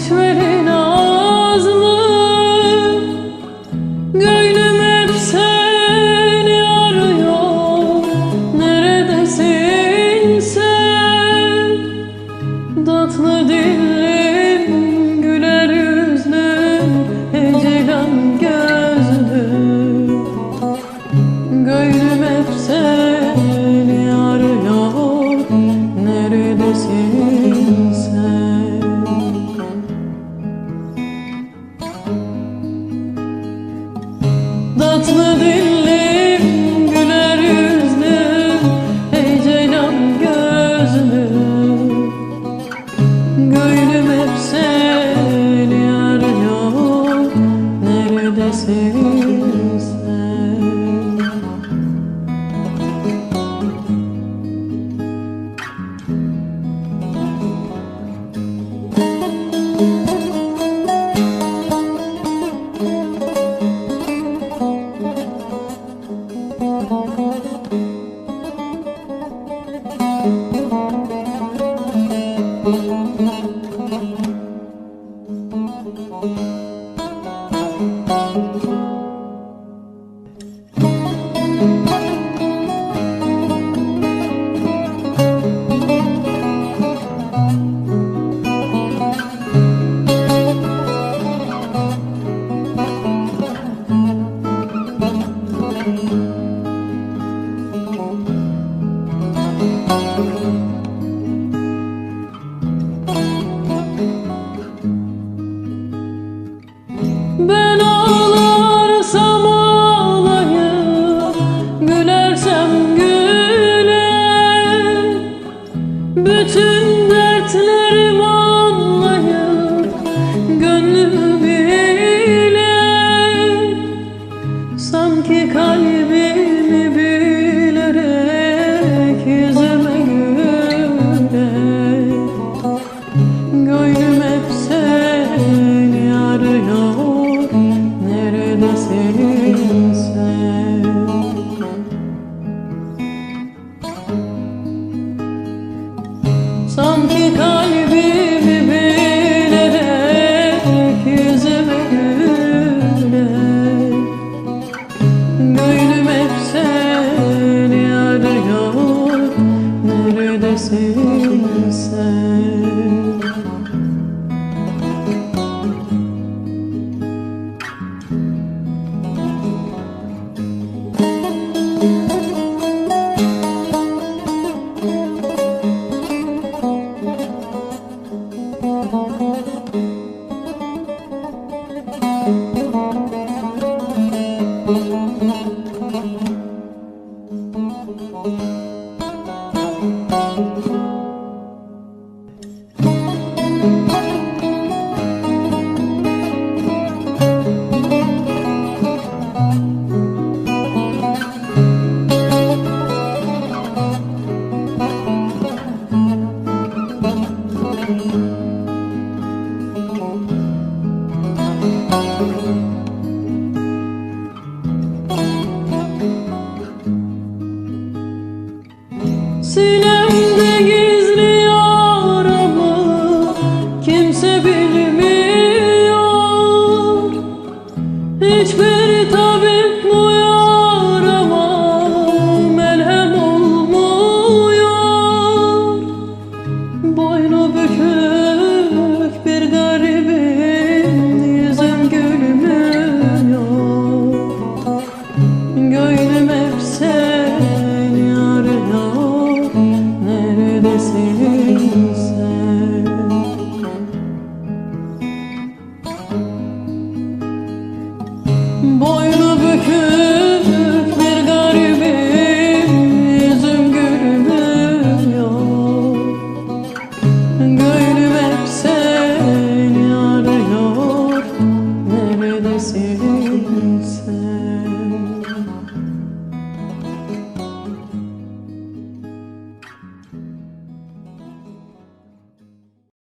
etme tatlı dünya Bütün Neredesin sen? 我们在。